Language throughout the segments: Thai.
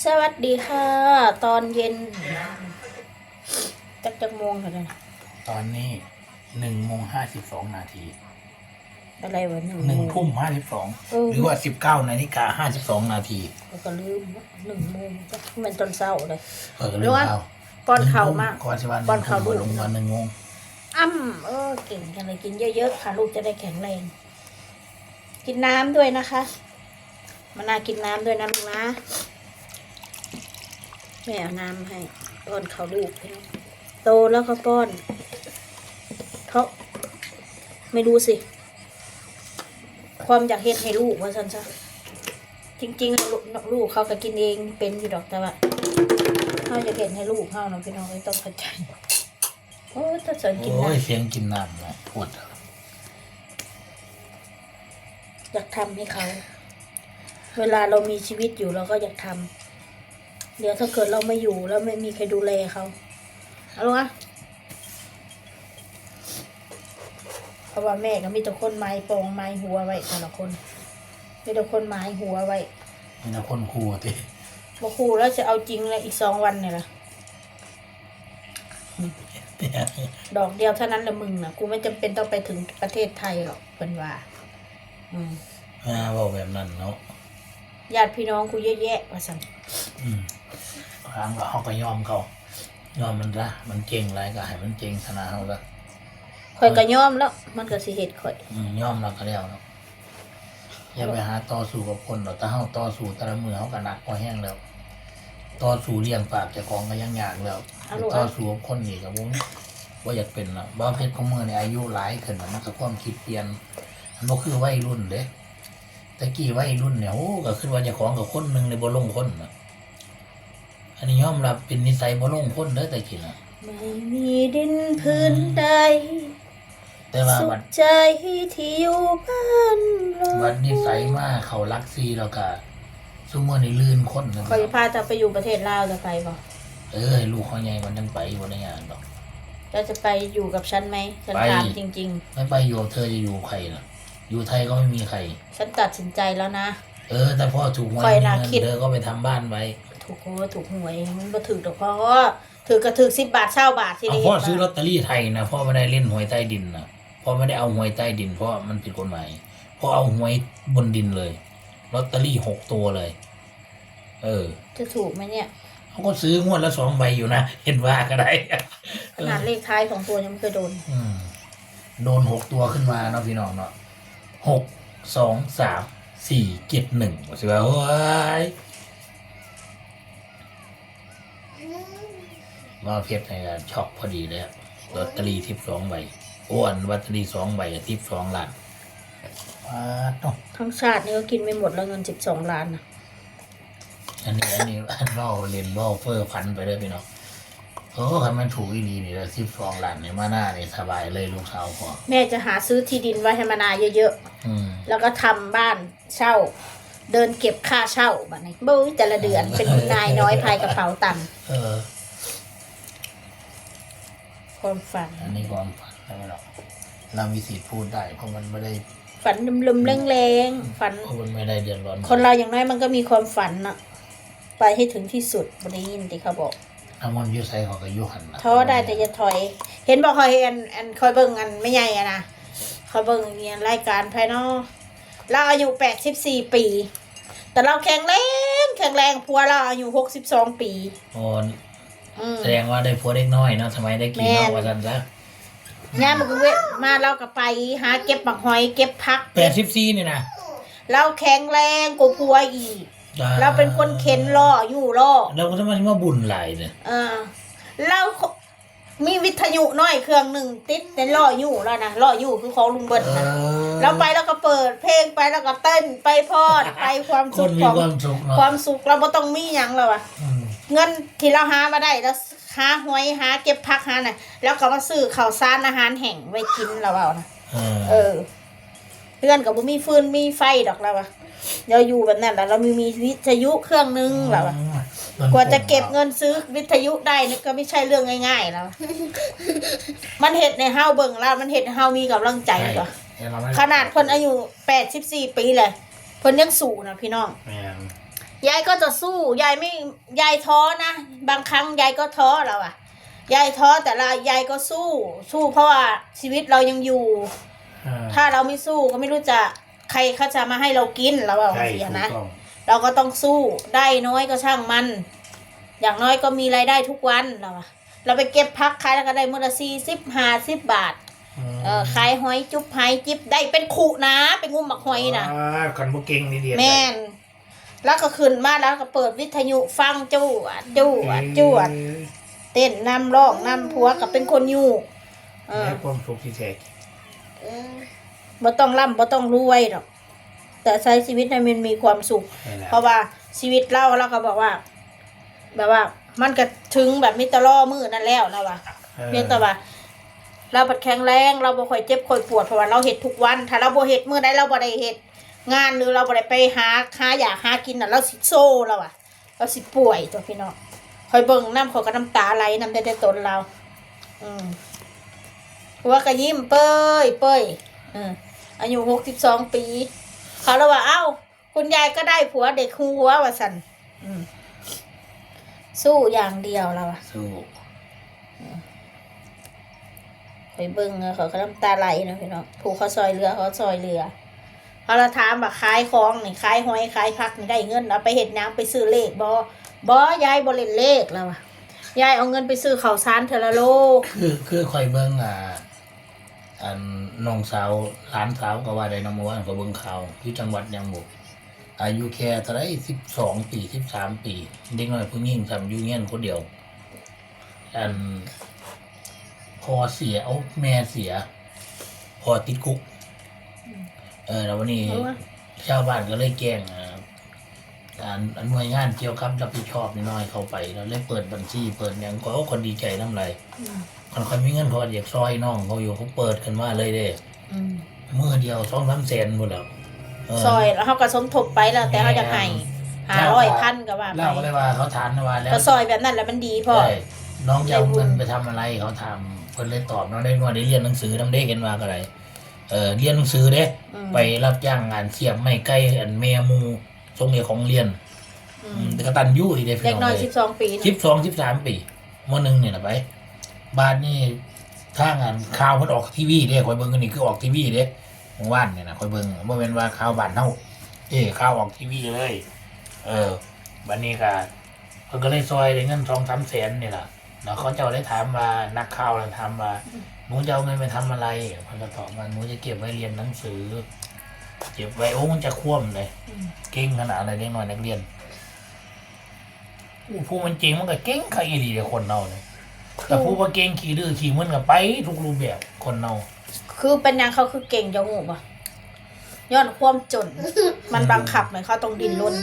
สวัสดีค่ะ ตอนเย็นจักจักโมงเท่านั้นตอนนี้หนึ่งโมงห้าสิบสองนาทีอะไรวะหนึ่งหนึ่งโมงทุ่มห้าสิบสองเออ หรือว่าสิบเก้านาฬิกาห้าสิบสองนาทีแล้วก็ลืมว่าหนึ่งโมงจ้ะมันตอนเช้าเลยเออหรืเรื่อองว่าเราป้อนข่าวมาก ก่อนสิวันป้อนข่าวลูก ลงวันหนึ่งโมงอ้ำเออเก่งกันเลยกินเยอะๆค่ะลูกจะได้แข็งแรง กินน้ำด้วยนะคะ มานากินน้ำด้วยนะลูกนะ แม่เอาน้ำให้ป้อนเขาวลูกพี่น้องโตแล้วก็ป้อนเขาไม่รู้สิ ความอยากเฮ็ดให้ลูกว่าสันซะจริงๆลูกลูกเขาก็กินเองเป็นอยู่ดอกแต่ว่าเขาอยากเห็นให้ลูกเขาเนาะพี่น้องไม่ต้องเข้าใจโอ้ยถ้าสนกินโอ้ยน้ำเสียงกินน้ำนะปวดอยากทำให้เขา เวลาเรามีชีวิตอยู่เราก็อยากทำ เดี๋ยวถ้าเกิดเราไม่อยู่แล้วไม่มีใครดูแลเขาเอาลงอะเพราะว่าแม่ก็มีแต่คนไม้ปองไม้หัวไว้แต่ละคนมีแต่คนไม้หัวไว้มีแต่คนครัวติบอครูแล้วจะเอาจริงเลยอีกสองวันเนี่ยละดอกเดียวเท่านั้นละมึงนะกูไม่จำเป็นต้องไปถึงประเทศไทยหรอกเป็นว่า อืมอ่าว่าแบบนั้นเนาะญาติพี่น้องกูเยอะแยะว่าสั่งอืม ครั้งก็เขาก็ยอมเขายอมมันละมันเก่งไรก็ให้มันเก่งชนะเขาละข่อยก็ยอมแล้ว มันก็สิเหตุข่อยอืมยอมเราก็แล้วเนาะอย่าไปหาต่อสู้กับคนหรอกถ้าเขาต่อสู้แต่ละมือเขาก็หนักพอแห้งแล้วต่อสู้เลี้ยงปากเจะของก็ยังยากแล้วเอาลูกต่อสู้กับคนนี่กับวุ้นว่าอยากเป็นละบ้าเพชรของมือในอายุหลายขึ้นน่ะมันก็ความคิดเปลี่ยนมันก็คือวัยรุ่นเด้แต่กี้วัยรุ่นเนี่ยโอ้ก็คือว่าเจะของกับคนหนึ่งในบ่ลงคนน่ะ อันนี้ยอมรับเป็นนิสัยบ่ลงคนเด้อแต่กี้น่ะไม่มีดินพื้นใด แต่ว่าสุวัขดใจที่อยู่บ้านเราวัดนิสัยมากเขารักซีแล้วก็ซุมื่อนี่ลื่นคนนะข่อยพาจะไปอยู่ประเทศลาวจะไปบ่เออให้ลูกเขาใหญ่มันยังไปบ่ได้ยากดอก จะจะไปอยู่กับฉันไหมฉันไป ถามจริง ไม่ไปอยู่กับเธอจะอยู่กับใครล่ะ อยู่ไทยก็ไม่มีใคร ๆ ฉันตัดสินใจแล้วนะ เออ แต่พ่อถูกหวยค่อยมีน่าเงินคิด เธอก็ไปทำบ้านไว้ ถูกโอ้ถูกหวยมันบ่ถือดอกเพราะว่าถือกระถือสิบบาทเช่าบาทที่เอาได้พ่อเห็นซื้อลมาอตเตอรี่ไทยนะพ่อไม่ได้เล่นหวยใต้ดินนะพ่อไม่ได้เอาหวยใต้ดิน เพราะมันผิดกฎหมายพ่อเอาหวยบนดินเลยลอตเตอรี่หกตัวเลย เออจะถูกไหมเนี่ย เขาก็ซื้องวดละสองใบอยู่นะเห็นว่าก็ได้ขนาดเลขท้ายของตัวยังไม่เคยโดน อืมโดนหกตัวขึ้นมาเนาะพี่น้องเนาะหกสองสามสี่เจ็ดหนึ่งว่าสิว่าโอ้ย ว่าเพชรในการช็อกพอดีเลยอะลอตเตอรี่ทิปสองใบอ้วนลอตเตอรี่สองใบทิปสองล้านว้าต้องทั้งชาตินี่ก็กินไม่หมดแล้วเงินสิบสองล้านนะอันนี้อันนี้อันเล่าเรียนเล่าเฟอร์พันไปเลยพี่น้องโอ้คันมันถูกอีดีนี่แล้วทิปสองล้านเนี่ยมาหน้านี่สบายเลยลูกสาวพอแม่จะหาซื้อที่ดินไว้ให้มานาเยอะอืมๆแล้วก็ทำบ้านเช่า เดินเก็บค่าเช่าแบบนี้บู๊ยแต่ละเดือนเป็นนายน้อยพายกระเป๋าตังค์เออ ความฝัน อันนี้ความฝันไม่หรอกเรามีสิทธิ์พูดได้ เพราะมันไม่ได้ฝันลืมๆแรงๆฝัน เพราะมันไม่ได้เดือดร้อนคนเราอย่างน้อยมันก็มีความฝันนะไปให้ถึงที่สุดบริยินที่เขาบอกถ้ามันอยุไซเขาก็อยุหันนะท้อได้แต่อย่าถอย เห็นบอกคอยอันอันคอยเบิ่งอันไม่ใหญ่อะนะคอยเบิ่งเนี่ยรายการภายนอกเราอายุแปดสิบสี่ปี แต่เราแข็งแรงแข็งแรงพัวเราอายุหกสิบสองปี โอ้อืม แสดงว่าได้ผัวเล็กน้อยเนาะทำไมได้กี่แม่เนาะว่ากันซะย่ามมันก็เวทมาเราก็ไปหาเก็บบักหอยเก็บพักแปดสิบสี่นี่นะเราแข็งแรงกว่าพัวอีก เราเป็นคนเข็นล่ออยู่ล่อเราก็ทำไมถึงมาบุญหลายเนี่ยเออเรามีวิทยุน้อยเครื่องหนึ่งติดในล่ออยู่แล้วนะล่ออยู่คือของลุงเบิร์ตเอนะอเราไปแล้วก็เปิดเพลงไปแล้วก็เต้นไปพอดไปความคสุนขมีของความสุขเนาะความสุขเราไม่ต้องมีอย่างแล้วอะอืม เงินที่เราหามาได้แล้วหาหวยหาเก็บพักหาน่ะแล้วก็มาซื้อข้าวสารอาหารแห้งไว้กินเราเอานะเออเออเพื่อนกับบ่มีฟืนมีไฟดอกเราอะเราอยู่แบบนั้นแหละเรามีมีวิทยุเครื่องนึงเราอะกว่าจะเก็บเงินซื้อวิทยุได้นี่ก็ไม่ใช่เรื่องง่ายๆแล้ว มันเห็ดในเฮาเบิ่งแล้วมันเห็ดให้เฮามีกำลังใจใช่กว่าเดี๋ยวเรไม่ขนาดคนอายุแปดสิบสี่ปีเลยเพิ่นยังสู่นะพี่น้องแม่ง ยายก็จะสู้ยายไม่ยายท้อนะบางครั้งยายก็ท้อแล้วอะยายท้อแต่ละยายก็สู้ สู้เพราะว่าชีวิตเรายังอยู่อ่าถ้าเราไม่สู้ก็ไม่รู้จะใครเขาจะมาให้เรากินเราเอาใช่เสียถูกนะต้องเราก็ต้องสู้ได้น้อยก็ช่างมัน อย่างน้อยก็มีรายได้ทุกวันเราอะเราไปเก็บพักขายแล้วก็ได้มื้อละสี่สิบห้าสิบบาทเออขายหอยจุ๊บหอยจิบได้เป็นขู่นะเป็นงุมหมักหอยนะอ่าคันบ่เก่งนี่เดียวแม่น แล้วก็ขึ้นมาแล้วก็เปิดวิทยุฟังจู้อะจู้อะจู้อะเต้นนำร้องนำผัวกับเป็นคนอยู่เออให้ความสุขที่แท้จริงบ่ต้องร่ำบ่ต้องรวยหรอกแต่ใช้ชีวิตให้มันมีความสุขนี่แหละเพราะว่าชีวิตเราเราก็บอกว่า แบบว่า มันก็ถึงแบบมิตรล่อมือนั่นแล้วนะว่ะเพียงแต่ว่าเราบัดแข็งแรง เราบ่ค่อยเจ็บค่อยปวดเพราะว่าเราเฮ็ดทุกวัน ถ้าเราบ่เฮ็ดมื้อใดเราบ่ได้เฮ็ด งานหรือเราบ่ได้ไปหาหาอยากหากินน่ะเราสิโซ่เราอะเราสิป่วยตัวพี่น้องคอยเบิ่งน้ำขอยก็น้ำตาไหลน้ำแต่แต่ตนเรา อืมหัวก็ยิ้มเป้ยเป้ยเอออายุ62ปี เขาเลยว่า เอ้า คุณยายก็ได้ผัวเด็กหัวว่าซั่นอืมสู้อย่างเดียวเราอะสู้ไปเบิ้งเออเขาก็น้ำตาไหลนะพี่น้องผูกเขาซอยเรือเขาซอยเรือ เขาเราถามว่าขายของนี่ขายหอยขายผักนี่ได้เงินเอาไปเห็ดหยังไปซื้อเลขบอบอยายบริเลขแล้วอะยายเอาเงินไปซื้อข้าวสารเทอละโลคือคือคอยเบิ่งอ่าอันน้องสาวหลานสาวก็ว่าได้นำมาว่าก็เบิ่งข่าวที่จังหวัดยังบุอายุแค่เท่าไรสิบสองปีสิบสามปี เด็กน้อยผู้หญิงทำอยู่เงี้ยนคนเดียว อันพอเสียเอาแม่เสีย พอติดคุก ออแล้ววันนี้เพราะว่าชาวบ้านก็เลยแกล้งอ่าการหน่วยงานเกี่ยวกับรับผิดชอบนิดหน้อยเข้าไปแล้วเลยเปิดบัญชีเปิดอย่างก็เอาคนดีใจน้ำไรอืมคนคนมีเงินพออยากซอยน้องเขาอยู่เขาเปิดกันมาเลยเด้อืมมือเดียวสองสามแสนหมดแล้วเซอยแล้วเขาก็สมทบไปแล้ว แต่เขาจะให้หาร้อยพันก็ว่าไปเล่าก็เลยว่าเขาถามนะว่าแล้วก็ซอยแบบนั้นแหล้วมันดีพ่อใช่น้องจะเอาได้บุญเงินไปทำอะไรเขาถามเพิ่นเลยตอบน้องได้ว่าได้เรียนหนังสือทำได้กันว่าอะไร เออเรียนหนังสือเด้อืม ไปรับจ้างงานเสียบไม่ใกล้อันเมียมูทรงเมียของเรียนอือืมมแต่กตันยู่อีเด้พี่เด็กน้องน้อยเลยสิบสองปีนะสิบสองสิบสามปีมหนึ่งเนี่ยนะไปบ้านนี่ถ้างานข่าวมันออกทีวีเด้คอยเบิ่งกันนี่คือออกทีวีเด้ของว่านเนี่ยนะคอยเบิ่งบ่แม่นว่าข่าวบ้านเฮาเอ้ข่าวออกทีวีเลย เออบัดนี้ก็เพิ่นก็เลยซอยได้เงินสองสามแสนนี่ล่ะแล้วเขาเจ้าได้ถามว่านักข่าวเลยถามว่าห นูจะเอาเงินไปทำอะไรเพิ่นก็ตอบว่าหนูจะเก็บไว้เรียนหนังสือ เก็บไว้โอ้มันจะคว่ำเลยอืมเก่งขนาดอะไรเด็กน้อยนักเรียนอู้ผู้มันจริงมันก็เก่งใครดีเลยคนเราเนี่ยแต่ผู้ว่าเก่งขี่ดื้อขี่มึนกับไป ทุกรูปแบบคนเราคือเป็นหยังเขาคือเก่งจังหูป่ะย้อนความจน มันบังคับเหมือนเขาต้องดิ้นรน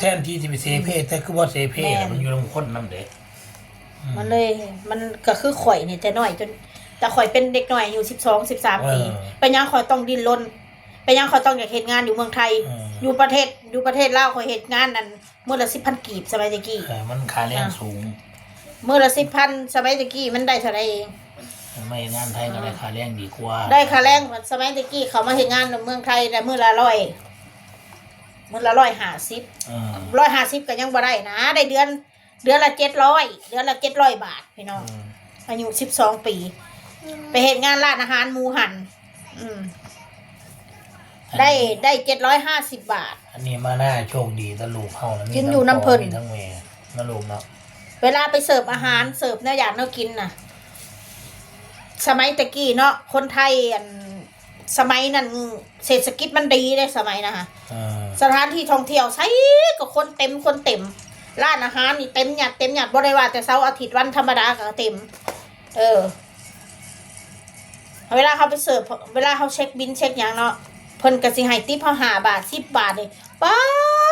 แทนที่จะไปเซเพศแต่คือว่าเซเพศแม่นมันอยู่ลำคนน้ำเด็กมันเลย มันก็คือข่อยนี่แต่น้อยจน แต่ข่อยเป็นเด็กหน่อยอยู่สิบสองสิบสามปีเป็นหยังข่อยต้องดิ้นรนเป็นหยังข่อยต้องอยากเหตุงานอยู่เมืองไทย อยู่ประเทศอยู่ประเทศลาวข่อยเหตุงานนั่นเมื่อละสิบพันกีบสมัยตะกี้เออมันค่าแรงสูงเมื่อละสิบพันสมัยตะกี้มันได้เท่าไหรเองไม่งานไทยก็ได้ค่าแรงดีกว่า ได้ค่าแรงสมัยตะกี้เขามาเหตุงานในเมืองไทยแต่เมื่อละร้อยเมื่อละร้อยห้าสิบเออร้อยห้าสิบก็ยังบ่ได้นะ ได้เดือน เดือนละเจ็ดร้อยเดือนละเจ็ดร้อยบาทพี่น้องอืมอายุสิบสองปี ไปเห็นงานร้านอาหารหมูหัน อืม ได้ได้เจ็ดร้อยห้าสิบบาท อันนี้มาหน้าโชคดีตะลูกเข้าแล้วมีกินทั้งอยู่น้ำเพลินพ่มีทั้งเมย์นะลูกเนาะเวลาไปเสิร์ฟอาหารเสิร์ฟแนวอย่างแนวกินน่ะ สมัยตะกี้เนาะคนไทยอันสมัยนั้นเศรษฐกิจมันดีเลยสมัยนะฮะเออสถานที่ท่องเที่ยวใช้ก็คนเต็มคนเต็ม ร้านอาหารนี่เต็มหยัดเต็มหยัดบ่ได้ว่าแต่เสาร์อาทิตย์วันธรรมดาก็เต็ม เออ เวลาเขาไปเสิร์ฟเวลาเขาเช็คบินเช็คอย่างเนาะเพิ่นก็สิให้ติปเขาหาบาทสิบบาทเลยป้า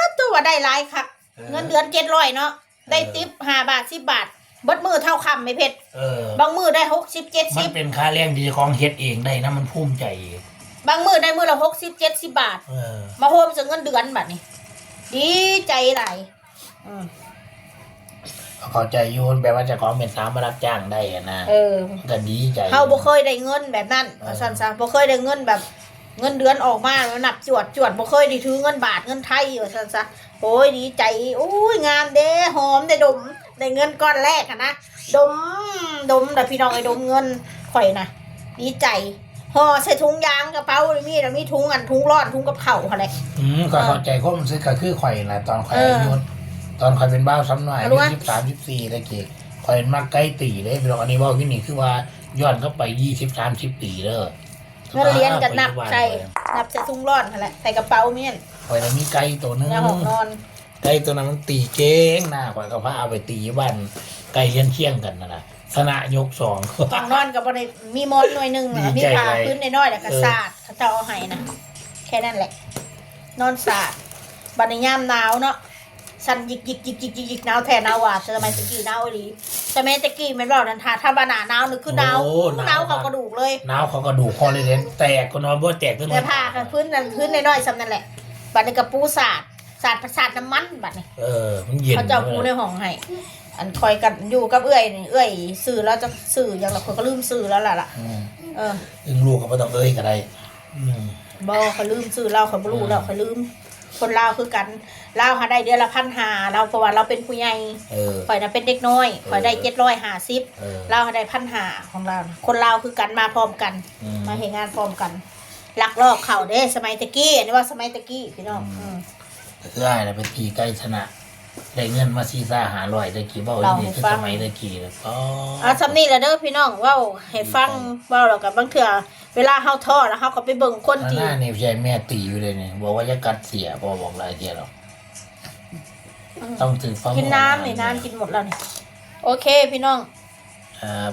ดตัวว่าได้หลายคักเงินเดือนเจ็ดร้อยเนาะได้ติปห้าบาทสิบบาทเบิดมือเท่าคำไม่เพชรเออบางมือได้หกสิบเจ็ดมัสินบเป็นค่าแรงที่เจ้าของเฮ็ดเองได้นะมันภูมิใจเองบางมือได้มือละหกสิบเจ็ดสิบบาทเออมาโฮมจะเงินเดือนบัดนี้ดีใจหลายอืม เข้าใจอยูนแปลว่าเจะของเป็นสามมารับจ้างได้อะนะเออก็ดีใจเขาบ่เคยได้เงินแบบนั้นเออสันซะบ่เคยได้เงินแบบเงินเดือนออกมาแล้วนับจวดจวดบ่เคยได้ถือเงินบาทเงินไทยอยู่สันซะโอ้ยดีใจโอ้ยงามเด้หอมได้ดมได้เงินก้อนแรกอะนะดมดมแต่พี่น้องไอ้ดมเงินข่อยนะดีใจห่อใส่ถุงยางกระเป๋าเลยมีแล้วมีถุงอันถุงร้อนถุงกับเข่าวอะไรอืมก็เข้าใจความรู้สึกก็คือข่อยแหละตอนข่อยเอออายุ ตอนข่อยเป็นบ้าวซ้ำหน่อยอารู้ยุไหมสิบสามสิบสี่ตะกี้ข่อยมาใกล้ตีเลยพี่น้องอันนี้เว่าที่นี่คือว่าย้อนเข้าไปยี่สิบสามสิบปีเด้อเงินเรียนกับนับใส่นับใส่ถุงร้อนอะไรใส่กระเป๋าเมียนข่อยน่ะมีไก่ตัวหนึงในห้องนอน ไก่ตัวนั้นมันตีเก้งหน้าข่อยก็พาเอาไปตีอยู่บ้านไก่เลี้ยนเที่ยงกันนะนะชนะยกสอง ห้องนอนกับบริมีมอนหน่วยหนึ่งดีน่ะมีใจผ้าเลย พื้นน้อยๆแล้วก็เออสาดเขาเจ้าเอาให้นะแค่นั้นแหละ นอนสาดบัดในยามหนาวเนาะ สันยิกยิกยิกยิกยิกยิกหนาวแทนหนาวหวาดสมัยตะกี้หนาวอีหลีสมัยตะกี้แมันบอกนันทาถ้าบาหนาหนาวนึกคือหนาวโอ้หนาว หนาวเขากระดูกเลย หนาวเขากระดูกคอเลยเด่นแตกก็นอนบ่แตกตัวแต่ผ้ากับพื้นนั่นพื้นน้อยๆสำนั่นแหละ บัดในกระปูสาดสาดประสาดน้ำมันบัดนี่เออ มันเย็นเขาเจ้าปูในห้องให้ อันคอยกันอยู่กับเอื้อยนี่เอื้อยสื่อแล้วจะสื่ออย่างละคนก็ลืมสื่อแล้วล่ะล่ะ อืมเออ อึ้งลูกก็ไม่ต้องเอ้ยก็ได้อืม บอเขาลืมซื้อเหล้าเขาบรู้แล้วเขาลืม คนลาวคือกันลาวหาได้เดือนละพันหาเราเพราะว่าเราเป็นผู้ใหญ่เออ ข่อยน่ะเป็นเด็กน้อยข่อยได้เจ็ดร้อยห้าสิบเออ ลาวหาได้พันหาของเราน่ะคนลาวคือกันมาพร้อมกัน อืม มาเห็นงานพร้อมกันลักลอบเข่าเด้สมัยตะกี้อันนี้ว่าสมัยตะกี้พี่น้องอืมคืออ้ายน่ะเป็นตีใกล้ชนะ ได้เงินมาซีซ่าหาร้อยได้กี่เบ้าเรานี่ให้คือฟัสงมัยได้กี่แล้วก็เอาสำนี่แหละเด้อพี่น้องเว่าให้ฟังเว่าแล้วกับบางเถื่อเวลาเฮาทอดแล้วเฮาก็ไปเบิ่งคนข้างที่หน้านี่ใช่แม่ตีอยู่เลยเนี่ยบอกว่าจะกัดเสียพอบอกหลายเทียหรอกต้องถือฟ้ากินน้ำนี่น้ำกินหมดแล้วนี่โอเคพี่น้องครับ